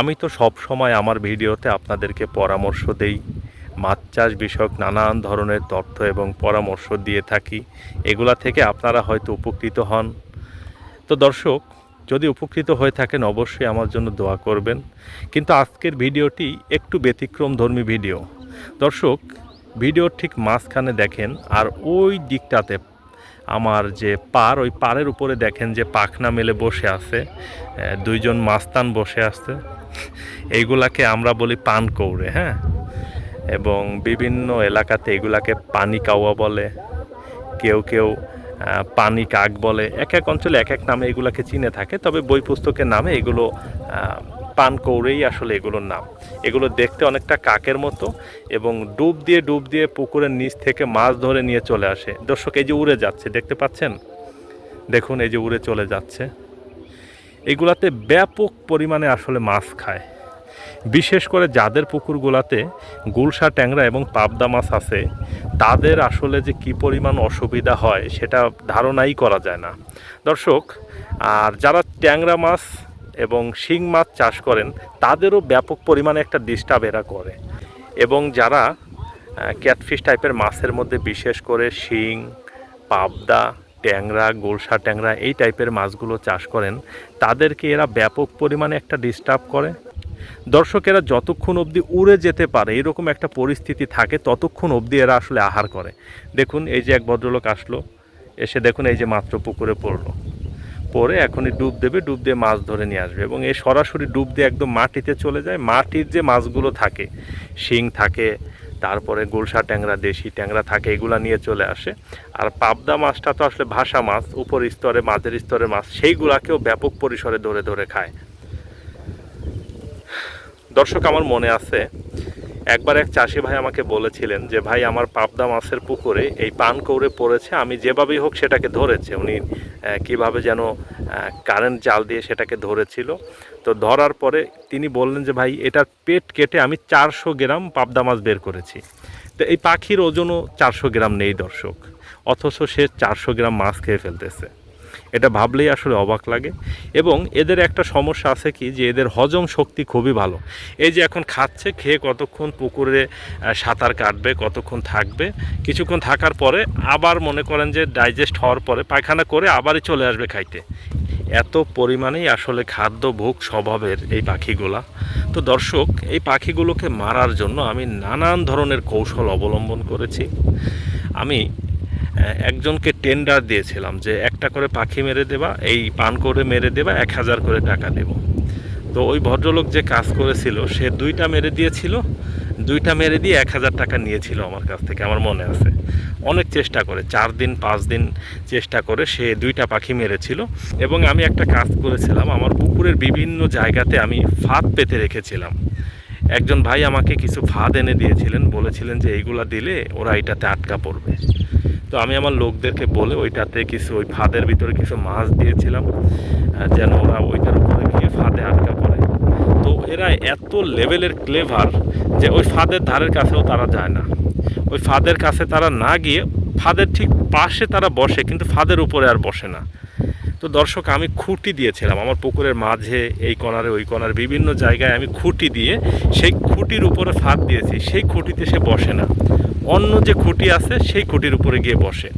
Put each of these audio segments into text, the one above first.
আমি তো সব সময় আমার ভিডিওতে আপনাদেরকে পরামর্শ দেই। মাছ চাষ বিষয়ক নানান ধরনের তথ্য এবং পরামর্শ দিয়ে থাকি। এগুলা থেকে আপনারা হয়তো উপকৃত হন। তো দর্শক, যদি উপকৃত হয়ে থাকেন অবশ্যই আমার জন্য দোয়া করবেন। কিন্তু আজকের ভিডিওটি একটু ব্যতিক্রম ধর্মী ভিডিও। দর্শক, ভিডিওর ঠিক মাঝখানে দেখেন আর ওই দিকটাতে আমার যে পার, ওই পারের উপরে দেখেন যে পাখনা মেলে বসে আছে দুইজন মাস্তান বসে আছে। এইগুলাকে আমরা বলি পান কৌড়ে হ্যাঁ? এবং বিভিন্ন এলাকাতে এগুলাকে পানি কাওয়া বলে, কেউ কেউ পানি কাক বলে। এক এক অঞ্চলে এক এক নামে এগুলাকে চিনে থাকে, তবে বই পুস্তকের নামে এগুলো পান কৌড়েই আসলে এগুলোর নাম। এগুলো দেখতে অনেকটা কাকের মতো এবং ডুব দিয়ে ডুব দিয়ে পুকুরের নিচ থেকে মাছ ধরে নিয়ে চলে আসে। দর্শক, এই যে উড়ে যাচ্ছে, দেখতে পাচ্ছেন? দেখুন, এই যে উড়ে চলে যাচ্ছে। এগুলাতে ব্যাপক পরিমাণে আসলে মাছ খায়। বিশেষ করে যাদের পুকুরগুলাতে গুলশা ট্যাংরা এবং পাবদা মাছ আছে, তাদের আসলে যে কি পরিমাণ অসুবিধা হয়, সেটা ধারণাই করা যায় না। দর্শক, আর যারা ট্যাংরা মাছ এবং শিং মাছ চাষ করেন, তাদেরও ব্যাপক পরিমাণে একটা ডিস্টার্ব এরা করে। এবং যারা ক্যাটফিশ টাইপের মাছের মধ্যে বিশেষ করে শিং, পাবদা, ট্যাংরা গোলসা ট্যাংরা এই টাইপের মাছগুলো চাষ করেন, তাদেরকে এরা ব্যাপক পরিমাণে একটা ডিস্টার্ব করে। দর্শকেরা যতক্ষণ অবধি উড়ে যেতে পারে, এরকম একটা পরিস্থিতি থাকে, ততক্ষণ অবধি এরা আসলে আহার করে। দেখুন, এই যে এক ভদ্রলোক আসলো, এসে দেখুন এই যে মাত্র পুকুরে পড়ল। পরে এখনই ডুব দেবে, ডুব দিয়ে মাছ ধরে নিয়ে আসবে এবং এই সরাসরি ডুব দিয়ে একদম মাটিতে চলে যায়। মাটির যে মাছগুলো থাকে, শিং থাকে, তারপরে গুলশা ট্যাংরা, দেশি ট্যাংরা থাকে, এগুলা নিয়ে চলে আসে। আর পাবদা মাছটা তো আসলে ভাষা মাছ, উপর স্তরে, মাঝের স্তরে মাছ, সেইগুলাকেও ব্যাপক পরিসরে ধরে ধরে খায়। দর্শক, আমার মনে আছে একবার এক চাষি ভাই আমাকে বলেছিলেন যে, ভাই, আমার পাবদা মাছের পুকুরে এই পান কৌড়ে পড়েছে, আমি যেভাবেই হোক সেটাকে ধরেছে। উনি কীভাবে যেন কারেন্ট জাল দিয়ে সেটাকে ধরেছিল। তো ধরার পরে তিনি বললেন যে, ভাই, এটার পেট কেটে আমি চারশো গ্রাম পাবদা মাছ বের করেছি। তো এই পাখির ওজনও চারশো গ্রাম নেই দর্শক, অথচ সে চারশো গ্রাম মাছ খেয়ে ফেলতেছে। এটা ভাবলেই আসলে অবাক লাগে। এবং এদের একটা সমস্যা আছে কি যে এদের হজম শক্তি খুবই ভালো। এই যে এখন খাচ্ছে, খেয়ে কতক্ষণ পুকুরে সাঁতার কাটবে, কতক্ষণ থাকবে, কিছুক্ষণ থাকার পরে আবার মনে করেন যে ডাইজেস্ট হওয়ার পরে পায়খানা করে আবারই চলে আসবে খাইতে। এত পরিমাণেই আসলে খাদ্য ভোগ স্বভাবের এই পাখিগুলা। তো দর্শক, এই পাখিগুলোকে মারার জন্য আমি নানান ধরনের কৌশল অবলম্বন করেছি। আমি একজনকে টেন্ডার দিয়েছিলাম যে একটা করে পাখি মেরে দেবা, এই পান করে মেরে দেবা, এক হাজার করে টাকা দেব তো ওই ভদ্রলোক যে কাজ করেছিল, সে দুইটা মেরে দিয়েছিল, দুইটা মেরে দিয়ে এক হাজার টাকা নিয়েছিল আমার কাছ থেকে, আমার মনে আছে। অনেক চেষ্টা করে, চার দিন, পাঁচ দিন চেষ্টা করে সে দুইটা পাখি মেরেছিল। এবং আমি একটা কাজ করেছিলাম, আমার পুকুরের বিভিন্ন জায়গাতে আমি ফাঁদ পেতে রেখেছিলাম। একজন ভাই আমাকে কিছু ফাঁদ এনে দিয়েছিলেন, বলেছিলেন যে এইগুলা দিলে ওরা এটাতে আটকা পড়বে। তো আমি আমার লোকদেরকে বলে ওইটাতে কিছু, ওই ফাঁদের ভিতরে কিছু মাছ দিয়েছিলাম যেন ওরা ওইটার উপরে গিয়ে ফাঁদে আটকা পড়ে। তো এরা এত লেভেলের ক্লেভার যে ওই ফাঁদের ধারের কাছেও তারা যায় না। ওই ফাঁদের কাছে তারা না গিয়ে ফাঁদের ঠিক পাশে তারা বসে, কিন্তু ফাঁদের উপরে আর বসে না। তো দর্শক, আমি খুঁটি দিয়েছিলাম। আমার পুকুরের মাঝে, এই কণারে, ওই কণার বিভিন্ন জায়গায় আমি খুঁটি দিয়ে সেই খুঁটির উপরে ফাঁদ দিয়েছি। সেই খুঁটিতে সে বসে না। অন্য যে খুঁটি আছে, সেই খুঁটির উপরে গিয়ে বসে।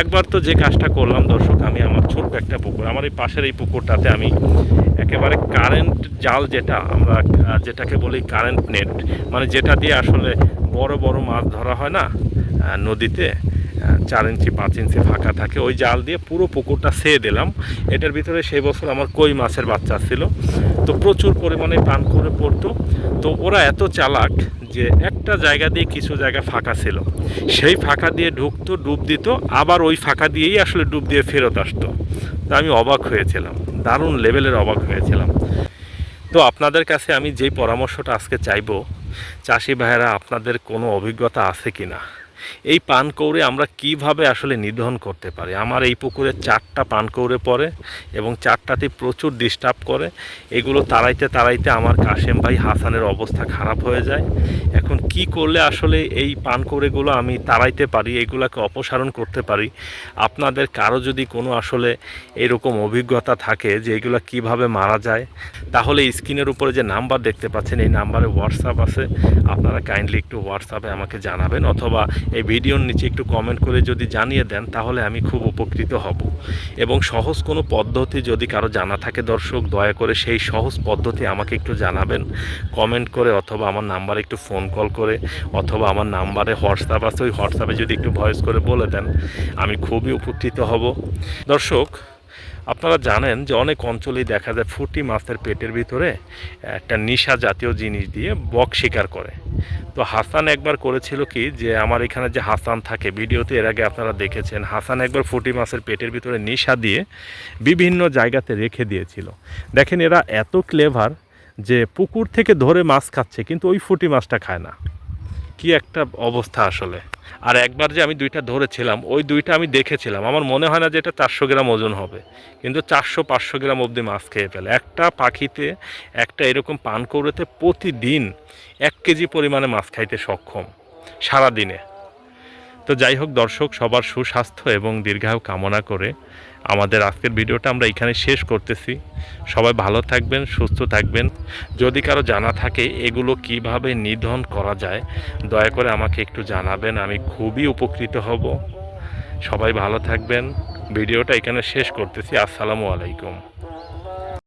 একবার তো যে কাজটা করলাম, দর্শক, আমি আমার ছোট্ট একটা পুকুর, আমার এই পাশের এই পুকুরটাতে আমি একেবারে কারেন্ট জাল যেটা, আমরা যেটাকে বলি কারেন্ট নেট মানে যেটা দিয়ে আসলে বড় বড় মাছ ধরা হয় না নদীতে চার ইঞ্চি, পাঁচ ইঞ্চি ফাঁকা থাকে, ওই জাল দিয়ে পুরো পুকুরটা সেয়ে দিলাম। এটার ভিতরে সেই বছর আমার কই মাছের বাচ্চা ছিল। তো প্রচুর পরিমাণে পান করে পড়তো। তো ওরা এত চালাক যে একটা জায়গা দিয়ে কিছু জায়গা ফাঁকা ছিল। সেই ফাঁকা দিয়ে ঢুকতো, ডুব দিত, আবার ওই ফাঁকা দিয়েই আসলে ডুব দিয়ে ফেরত আসতো। তা আমি অবাক হয়েছিলাম, দারুণ লেভেলের অবাক হয়েছিলাম। তো আপনাদের কাছে আমি যেই পরামর্শটা আজকে চাইব, চাষি ভাইয়েরা আপনাদের কোনো অভিজ্ঞতা আছে কি না এই পানকৌড়ে আমরা কীভাবে আসলে নিধন করতে পারি? আমার এই পুকুরে চারটা পানকৌড়ে পড়ে এবং চারটাতে প্রচুর ডিস্টার্ব করে। এগুলো তাড়াইতে তাড়াইতে আমার কাশেম ভাই হাসানের অবস্থা খারাপ হয়ে যায়। এখন কি করলে আসলে এই পানকৌড়েগুলো আমি তাড়াইতে পারি, এগুলোকে অপসারণ করতে পারি? আপনাদের কারও যদি কোনো আসলে এরকম অভিজ্ঞতা থাকে যে এগুলো কীভাবে মারা যায়, তাহলে স্ক্রিনের উপরে যে নাম্বার দেখতে পাচ্ছেন, এই নাম্বারে হোয়াটসঅ্যাপ আছে। আপনারা কাইন্ডলি একটু হোয়াটসঅ্যাপে আমাকে জানাবেন অথবা এই ভিডিওর নিচে একটু কমেন্ট করে যদি জানিয়ে দেন, তাহলে আমি খুব উপকৃত হব। এবং সহজ কোনো পদ্ধতি যদি কারও জানা থাকে দর্শক, দয়া করে সেই সহজ পদ্ধতি আমাকে একটু জানাবেন। কমেন্ট করে অথবা আমার নাম্বারে একটু ফোন কল করে, অথবা আমার নাম্বারে হোয়াটসঅ্যাপ আছে, ওই হোয়াটসঅ্যাপে যদি একটু ভয়েস করে বলে দেন, আমি খুবই উপকৃত হব। দর্শক আপনারা জানেন যে অনেক অঞ্চলেই দেখা যায় ফুটি মাছের পেটের ভিতরে একটা নিশা জাতীয় জিনিস দিয়ে বক শিকার করে। তো হাসান একবার করেছিল কি যে আমার এখানে যে হাসান থাকে, ভিডিওতে এর আগে আপনারা দেখেছেন, হাসান একবার ফুটি মাছের পেটের ভিতরে নিশা দিয়ে বিভিন্ন জায়গাতে রেখে দিয়েছিল। দেখেন এরা এত ক্লেভার যে পুকুর থেকে ধরে মাছ খাচ্ছে, কিন্তু ওই ফুটি মাছটা খায় না। কি একটা অবস্থা আসলে। আর একবার যে আমি দুইটা ধরেছিলাম, ওই দুইটা আমি দেখেছিলাম। আমার মনে হয় না যে এটা চারশো গ্রাম ওজন হবে, কিন্তু চারশো, পাঁচশো গ্রাম অবধি মাছ খেয়ে ফেলে। একটা পাখিতে, একটা এরকম পান করতে প্রতিদিন এক কেজি পরিমাণে মাছ খাইতে সক্ষম সারা দিনে তো যাই হোক, দর্শক, সবার সুস্বাস্থ্য এবং দীর্ঘায়ু কামনা করে আমাদের আজকের ভিডিওটা আমরা এখানে শেষ করতেছি। সবাই ভালো থাকবেন, সুস্থ থাকবেন। যদি কারও জানা থাকে এগুলো কীভাবে নিধন করা যায়, দয়া করে আমাকে একটু জানাবেন, আমি খুবই উপকৃত হব। সবাই ভালো থাকবেন। ভিডিওটা এখানে শেষ করতেছি। আসসালামু আলাইকুম।